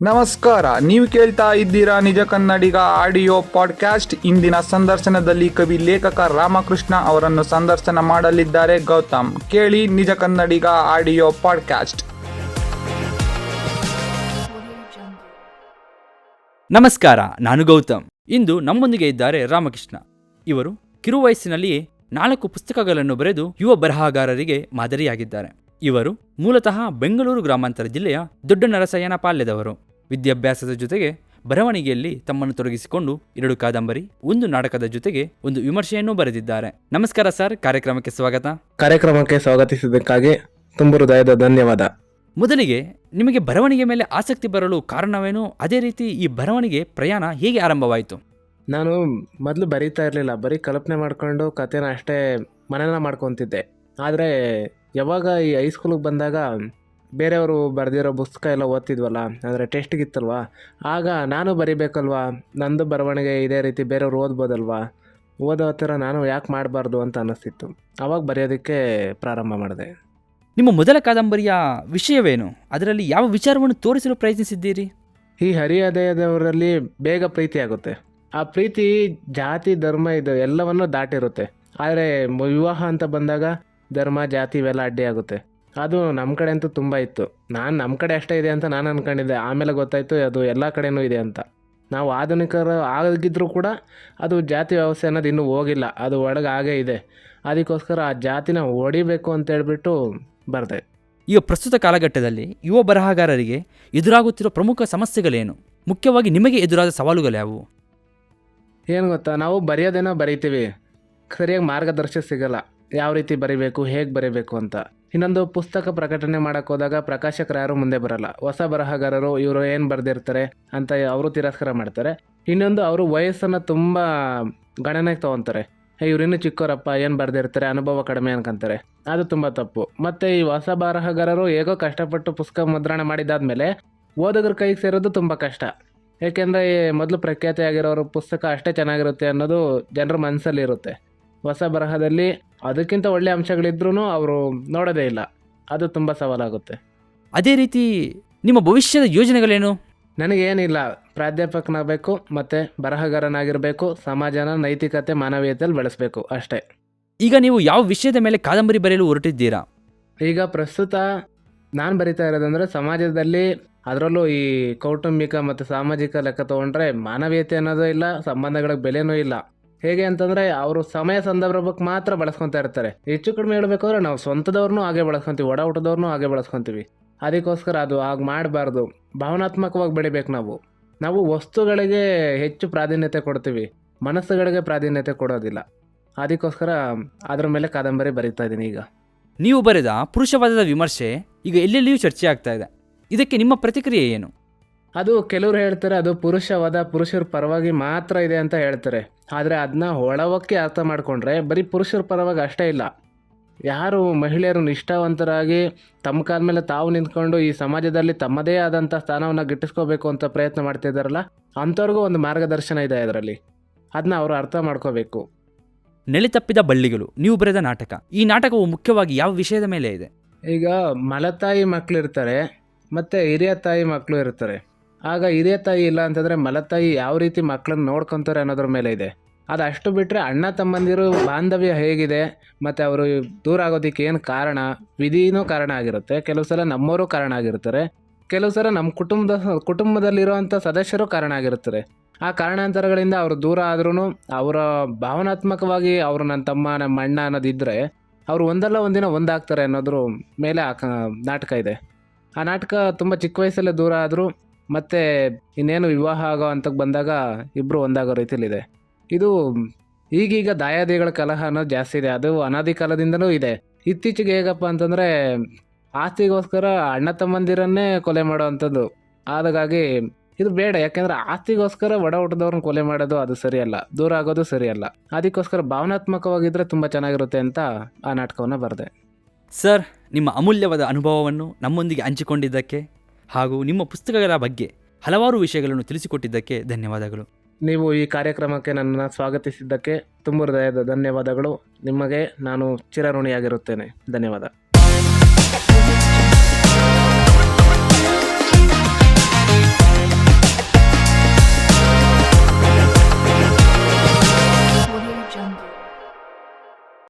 ನಮಸ್ಕಾರ, ನೀವು ಕೇಳ್ತಾ ಇದ್ದೀರಾ ನಿಜ ಕನ್ನಡಿಗ ಆಡಿಯೋ ಪಾಡ್ಕಾಸ್ಟ್ ಇಂದಿನ ಸಂದರ್ಶನದಲ್ಲಿ ಕವಿ ಲೇಖಕ ರಾಮಕೃಷ್ಣ ಅವರನ್ನು ಸಂದರ್ಶನ ಮಾಡಲಿದ್ದಾರೆ ಗೌತಮ್. ಕೇಳಿ ನಿಜ ಕನ್ನಡಿಗ ಆಡಿಯೋ ಪಾಡ್ಕಾಸ್ಟ್ ನಮಸ್ಕಾರ, ನಾನು ಗೌತಮ್. ಇಂದು ನಮ್ಮೊಂದಿಗೆ ಇದ್ದಾರೆ ರಾಮಕೃಷ್ಣ. ಇವರು ಕಿರುವಯಸ್ಸಿನಲ್ಲಿಯೇ ನಾಲ್ಕು ಪುಸ್ತಕಗಳನ್ನು ಬರೆದು ಯುವ ಬರಹಗಾರರಿಗೆ ಮಾದರಿಯಾಗಿದ್ದಾರೆ. ಇವರು ಮೂಲತಃ ಬೆಂಗಳೂರು ಗ್ರಾಮಾಂತರ ಜಿಲ್ಲೆಯ ದೊಡ್ಡ ನರಸಯ್ಯನ ಪಾಳ್ಯದವರು ವಿದ್ಯಾಭ್ಯಾಸದ ಜೊತೆಗೆ ಬರವಣಿಗೆಯಲ್ಲಿ ತಮ್ಮನ್ನು ತೊಡಗಿಸಿಕೊಂಡು ಎರಡು ಕಾದಂಬರಿ ಒಂದು ನಾಟಕದ ಜೊತೆಗೆ ಒಂದು ವಿಮರ್ಶೆಯನ್ನು ಬರೆದಿದ್ದಾರೆ. ನಮಸ್ಕಾರ ಸರ್ ಕಾರ್ಯಕ್ರಮಕ್ಕೆ ಸ್ವಾಗತ. ಕಾರ್ಯಕ್ರಮಕ್ಕೆ ಸ್ವಾಗತಿಸಿದ್ದಕ್ಕಾಗಿ ತುಂಬ ಹೃದಯದ ಧನ್ಯವಾದ. ಮೊದಲಿಗೆ ನಿಮಗೆ ಬರವಣಿಗೆ ಮೇಲೆ ಆಸಕ್ತಿ ಬರಲು ಕಾರಣವೇನು? ಅದೇ ರೀತಿ ಈ ಬರವಣಿಗೆ ಪ್ರಯಾಣ ಹೇಗೆ ಆರಂಭವಾಯಿತು? ನಾನು ಮೊದಲು ಬರೀತಾ ಇರಲಿಲ್ಲ. ಬರೀ ಕಲ್ಪನೆ ಮಾಡಿಕೊಂಡು ಕಥೆನ ಅಷ್ಟೇ ಮನನ ಮಾಡ್ಕೊತಿದ್ದೆ. ಆದರೆ ಯಾವಾಗ ಈ ಹೈಸ್ಕೂಲಿಗೆ ಬಂದಾಗ ಬೇರೆಯವರು ಬರೆದಿರೋ ಪುಸ್ತಕ ಎಲ್ಲ ಓದ್ತಿದ್ವಲ್ಲ ಅಂದರೆ ಟೆಸ್ಟ್ಗಿತ್ತಲ್ವಾ ಆಗ ನಾನು ಬರಿಬೇಕಲ್ವಾ? ನಂದು ಬರವಣಿಗೆ ಇದೇ ರೀತಿ ಬೇರೆಯವ್ರು ಓದ್ಬೋದಲ್ವಾ? ಓದೋ ಥರ ನಾನು ಯಾಕೆ ಮಾಡಬಾರ್ದು ಅಂತ ಅನ್ನಿಸ್ತಿತ್ತು ಅವಾಗ ಬರೆಯೋದಕ್ಕೆ ಪ್ರಾರಂಭ ಮಾಡಿದೆ. ನಿಮ್ಮ ಮೊದಲ ಕಾದಂಬರಿಯ ವಿಷಯವೇನು? ಅದರಲ್ಲಿ ಯಾವ ವಿಚಾರವನ್ನು ತೋರಿಸಲು ಪ್ರಯತ್ನಿಸಿದ್ದೀರಿ? ಈ ಹರಿಹದಯದವರಲ್ಲಿ ಬೇಗ ಪ್ರೀತಿ ಆಗುತ್ತೆ. ಆ ಪ್ರೀತಿ ಜಾತಿ ಧರ್ಮ ಇದು ಎಲ್ಲವನ್ನು ದಾಟಿರುತ್ತೆ. ಆದರೆ ವಿವಾಹ ಅಂತ ಬಂದಾಗ ಧರ್ಮ ಜಾತಿ ಇವೆಲ್ಲ ಅಡ್ಡಿ ಆಗುತ್ತೆ. ಅದು ನಮ್ಮ ಕಡೆ ಅಂತೂ ತುಂಬ ಇತ್ತು. ನಾನು ನಮ್ಮ ಕಡೆ ಅಷ್ಟೇ ಇದೆ ಅಂತ ನಾನು ಅಂದ್ಕೊಂಡಿದ್ದೆ ಆಮೇಲೆ ಗೊತ್ತಾಯಿತು ಅದು ಎಲ್ಲ ಕಡೆಯೂ ಇದೆ ಅಂತ. ನಾವು ಆಧುನಿಕರು ಆಗಿದ್ದರೂ ಕೂಡ ಅದು ಜಾತಿ ವ್ಯವಸ್ಥೆ ಅನ್ನೋದು ಇನ್ನೂ ಹೋಗಿಲ್ಲ. ಅದು ಒಳಗೆ ಹಾಗೇ ಇದೆ. ಅದಕ್ಕೋಸ್ಕರ ಆ ಜಾತಿನ ಹೊಡಿಬೇಕು ಅಂತ ಹೇಳ್ಬಿಟ್ಟು ಬರೆದೆ. ಈಗ ಪ್ರಸ್ತುತ ಕಾಲಘಟ್ಟದಲ್ಲಿ ಯುವ ಬರಹಗಾರರಿಗೆ ಎದುರಾಗುತ್ತಿರುವ ಪ್ರಮುಖ ಸಮಸ್ಯೆಗಳೇನು? ಮುಖ್ಯವಾಗಿ ನಿಮಗೆ ಎದುರಾದ ಸವಾಲುಗಳ್ಯಾವು ಏನು ಗೊತ್ತಾ ನಾವು ಬರೆಯೋದೇನೋ ಬರೀತೀವಿ. ಸರಿಯಾಗಿ ಮಾರ್ಗದರ್ಶನ ಸಿಗಲ್ಲ. ಯಾವ ರೀತಿ ಬರಿಬೇಕು ಹೇಗೆ ಬರಿಬೇಕು ಅಂತ. ಇನ್ನೊಂದು ಪುಸ್ತಕ ಪ್ರಕಟಣೆ ಮಾಡಕ್ಕೆ ಹೋದಾಗ ಪ್ರಕಾಶಕರು ಯಾರು ಮುಂದೆ ಬರಲ್ಲ. ಹೊಸ ಬರಹಗಾರರು ಇವರು ಏನು ಬರೆದಿರ್ತಾರೆ ಅಂತ ಅವರು ತಿರಸ್ಕಾರ ಮಾಡ್ತಾರೆ. ಇನ್ನೊಂದು ಅವರು ವಯಸ್ಸನ್ನು ತುಂಬ ಗಣನೆಗೆ ತೊಗೊತಾರೆ. ಇವ್ರು ಇನ್ನೂ ಚಿಕ್ಕವರಪ್ಪ ಏನು ಬರೆದಿರ್ತಾರೆ? ಅನುಭವ ಕಡಿಮೆ ಅನ್ಕೊಂತಾರೆ. ಅದು ತುಂಬ ತಪ್ಪು. ಮತ್ತು ಈ ಹೊಸ ಬರಹಗಾರರು ಹೇಗೋ ಕಷ್ಟಪಟ್ಟು ಪುಸ್ತಕ ಮುದ್ರಣ ಮಾಡಿದಾದ್ಮೇಲೆ ಓದುಗರ ಕೈಗೆ ಸೇರೋದು ತುಂಬ ಕಷ್ಟ. ಏಕೆಂದರೆ ಮೊದಲು ಪ್ರಖ್ಯಾತಿಯಾಗಿರೋರು ಪುಸ್ತಕ ಅಷ್ಟೇ ಚೆನ್ನಾಗಿರುತ್ತೆ ಅನ್ನೋದು ಜನರ ಮನಸ್ಸಲ್ಲಿ ಇರುತ್ತೆ ಹೊಸ ಬರಹದಲ್ಲಿ ಅದಕ್ಕಿಂತ ಒಳ್ಳೆಯ ಅಂಶಗಳಿದ್ರೂ ಅವರು ನೋಡೋದೇ ಇಲ್ಲ. ಅದು ತುಂಬ ಸವಾಲಾಗುತ್ತೆ. ಅದೇ ರೀತಿ ನಿಮ್ಮ ಭವಿಷ್ಯದ ಯೋಜನೆಗಳೇನು? ನನಗೇನಿಲ್ಲ. ಪ್ರಾಧ್ಯಾಪಕನಾಗಬೇಕು ಮತ್ತು ಬರಹಗಾರನಾಗಿರಬೇಕು ಸಮಾಜನ ನೈತಿಕತೆ ಮಾನವೀಯತೆಯಲ್ಲಿ ಬೆಳೆಸಬೇಕು ಅಷ್ಟೇ. ಈಗ ನೀವು ಯಾವ ವಿಷಯದ ಮೇಲೆ ಕಾದಂಬರಿ ಬರೆಯಲು ಹೊರಟಿದ್ದೀರಾ? ಈಗ ಪ್ರಸ್ತುತ ನಾನು ಬರಿತಾ ಇರೋದಂದರೆ ಸಮಾಜದಲ್ಲಿ ಅದರಲ್ಲೂ ಈ ಕೌಟುಂಬಿಕ ಮತ್ತು ಸಾಮಾಜಿಕ ಲೆಕ್ಕ ತೊಗೊಂಡ್ರೆ ಮಾನವೀಯತೆ ಅನ್ನೋದು ಇಲ್ಲ ಸಂಬಂಧಗಳಿಗೆ ಬೆಲೆನೂ ಇಲ್ಲ. ಹೇಗೆ ಅಂತಂದ್ರೆ ಅವರು ಸಮಯ ಸಂದರ್ಭಕ್ಕೆ ಮಾತ್ರ ಬಳಸ್ಕೊತಾ ಇರ್ತಾರೆ. ಹೆಚ್ಚು ಕಡಿಮೆ ಹೇಳ್ಬೇಕಂದ್ರೆ ನಾವು ಸ್ವಂತದವ್ರನ್ನೂ ಹಾಗೆ ಬಳಸ್ಕೊಂತೀವಿ, ಒಡ ಊಟದವ್ರನ್ನೂ ಹಾಗೆ ಬಳಸ್ಕೊತೀವಿ. ಅದಕ್ಕೋಸ್ಕರ ಅದು ಹಾಗೆ ಮಾಡಬಾರ್ದು. ಭಾವನಾತ್ಮಕವಾಗಿ ಬೆಳಿಬೇಕು ನಾವು. ನಾವು ವಸ್ತುಗಳಿಗೆ ಹೆಚ್ಚು ಪ್ರಾಧಾನ್ಯತೆ ಕೊಡ್ತೀವಿ. ಮನಸ್ಸುಗಳಿಗೆ ಪ್ರಾಧಾನ್ಯತೆ ಕೊಡೋದಿಲ್ಲ. ಅದಕ್ಕೋಸ್ಕರ ಅದರ ಮೇಲೆ ಕಾದಂಬರಿ ಬರೀತಾ ಇದ್ದೀನಿ ಈಗ. ನೀವು ಬರೆದ ಪುರುಷವಾದದ ವಿಮರ್ಶೆ ಈಗ ಎಲ್ಲೆಲ್ಲಿಯೂ ಚರ್ಚೆ ಆಗ್ತಾ ಇದೆ. ಇದಕ್ಕೆ ನಿಮ್ಮ ಪ್ರತಿಕ್ರಿಯೆ ಏನು? ಅದು ಕೆಲವರು ಹೇಳ್ತಾರೆ ಅದು ಪುರುಷವಾದ ಪುರುಷರ ಪರವಾಗಿ ಮಾತ್ರ ಇದೆ ಅಂತ ಹೇಳ್ತಾರೆ. ಆದರೆ ಅದನ್ನ ಒಳವಕ್ಕೆ ಅರ್ಥ ಮಾಡಿಕೊಂಡ್ರೆ ಬರೀ ಪುರುಷರ ಪರವಾಗಿ ಅಷ್ಟೇ ಇಲ್ಲ. ಯಾರು ಮಹಿಳೆಯರು ನಿಷ್ಠಾವಂತರಾಗಿ ತಮ್ಮ ಕಾಲ ಮೇಲೆ ತಾವು ನಿಂತ್ಕೊಂಡು ಈ ಸಮಾಜದಲ್ಲಿ ತಮ್ಮದೇ ಆದಂಥ ಸ್ಥಾನವನ್ನು ಗಿಟ್ಟಿಸ್ಕೋಬೇಕು ಅಂತ ಪ್ರಯತ್ನ ಮಾಡ್ತಿದ್ದಾರಲ್ಲ ಅಂಥವ್ರಿಗೂ ಒಂದು ಮಾರ್ಗದರ್ಶನ ಇದೆ ಅದರಲ್ಲಿ. ಅದನ್ನ ಅವರು ಅರ್ಥ ಮಾಡ್ಕೋಬೇಕು. ನೆಲೆತಪ್ಪಿದ ಬಳ್ಳಿಗಳು ನೀವು ಬರೆದ ನಾಟಕ. ಈ ನಾಟಕವು ಮುಖ್ಯವಾಗಿ ಯಾವ ವಿಷಯದ ಮೇಲೆ ಇದೆ? ಈಗ ಮಲತಾಯಿ ಮಕ್ಕಳು ಇರ್ತಾರೆ ಮತ್ತು ಹಿರಿಯ ತಾಯಿ ಮಕ್ಕಳು ಇರ್ತಾರೆ. ಆಗ ಇದೇ ತಾಯಿ ಇಲ್ಲ ಅಂತಂದರೆ ಮಲತಾಯಿ ಯಾವ ರೀತಿ ಮಕ್ಕಳನ್ನ ನೋಡ್ಕೊತಾರೆ ಅನ್ನೋದ್ರ ಮೇಲೆ ಇದೆ. ಅದು ಅಷ್ಟು ಬಿಟ್ಟರೆ ಅಣ್ಣ ತಮ್ಮಂದಿರು ಬಾಂಧವ್ಯ ಹೇಗಿದೆ, ಮತ್ತು ಅವರು ದೂರ ಆಗೋದಕ್ಕೆ ಏನು ಕಾರಣ? ವಿಧಿನೂ ಕಾರಣ ಆಗಿರುತ್ತೆ ಕೆಲವು ಸಲ ನಮ್ಮವರು ಕಾರಣ ಆಗಿರ್ತಾರೆ ಕೆಲವು ಸಲ ನಮ್ಮ ಕುಟುಂಬದ ಕುಟುಂಬದಲ್ಲಿರುವಂಥ ಸದಸ್ಯರು ಕಾರಣ ಆಗಿರ್ತಾರೆ. ಆ ಕಾರಣಾಂತರಗಳಿಂದ ಅವರು ದೂರ ಆದ್ರೂ ಅವರ ಭಾವನಾತ್ಮಕವಾಗಿ ಅವರು ನನ್ನ ತಮ್ಮ ನಮ್ಮ ಅಣ್ಣ ಅನ್ನೋದಿದ್ದರೆ ಅವರು ಒಂದಲ್ಲ ಒಂದಿನ ಒಂದಾಗ್ತಾರೆ ಅನ್ನೋದ್ರ ಮೇಲೆ ಆ ನಾಟಕ ಇದೆ. ಆ ನಾಟಕ ತುಂಬ ಚಿಕ್ಕ ವಯಸ್ಸಲ್ಲೇ ದೂರ ಆದರೂ ಮತ್ತೆ ಇನ್ನೇನು ವಿವಾಹ ಆಗೋ ಅಂತ ಬಂದಾಗ ಇಬ್ಬರು ಒಂದಾಗೋ ರೀತಿಯಲ್ಲಿದೆ. ಇದು ಈಗೀಗ ದಾಯಾದಿಗಳ ಕಲಹ ಅನ್ನೋದು ಜಾಸ್ತಿ ಇದೆ. ಅದು ಅನಾದಿ ಕಾಲದಿಂದನೂ ಇದೆ. ಇತ್ತೀಚೆಗೆ ಹೇಗಪ್ಪ ಅಂತಂದರೆ ಆಸ್ತಿಗೋಸ್ಕರ ಅಣ್ಣ ತಮ್ಮಂದಿರನ್ನೇ ಕೊಲೆ ಮಾಡೋವಂಥದ್ದು ಹಾಗಾಗಿ ಇದು ಬೇಡ. ಯಾಕೆಂದರೆ ಆಸ್ತಿಗೋಸ್ಕರ ಒಡ ಹುಟ್ಟದವ್ರನ್ನ ಕೊಲೆ ಮಾಡೋದು ಅದು ಸರಿಯಲ್ಲ. ದೂರ ಆಗೋದು ಸರಿಯಲ್ಲ. ಅದಕ್ಕೋಸ್ಕರ ಭಾವನಾತ್ಮಕವಾಗಿದ್ದರೆ ತುಂಬ ಚೆನ್ನಾಗಿರುತ್ತೆ ಅಂತ ಆ ನಾಟಕವನ್ನು ಬರೆದೆ. ಸರ್, ನಿಮ್ಮ ಅಮೂಲ್ಯವಾದ ಅನುಭವವನ್ನು ನಮ್ಮೊಂದಿಗೆ ಹಂಚಿಕೊಂಡಿದ್ದಕ್ಕೆ ಹಾಗೂ ನಿಮ್ಮ ಪುಸ್ತಕಗಳ ಬಗ್ಗೆ ಹಲವಾರು ವಿಷಯಗಳನ್ನು ತಿಳಿಸಿಕೊಟ್ಟಿದ್ದಕ್ಕೆ ಧನ್ಯವಾದಗಳು. ನೀವು ಈ ಕಾರ್ಯಕ್ರಮಕ್ಕೆ ನನ್ನನ್ನು ಸ್ವಾಗತಿಸಿದ್ದಕ್ಕೆ ತುಂಬ ಹೃದಯದ ಧನ್ಯವಾದಗಳು. ನಿಮಗೆ ನಾನು ಚಿರಋಣಿಯಾಗಿರುತ್ತೇನೆ. ಧನ್ಯವಾದ.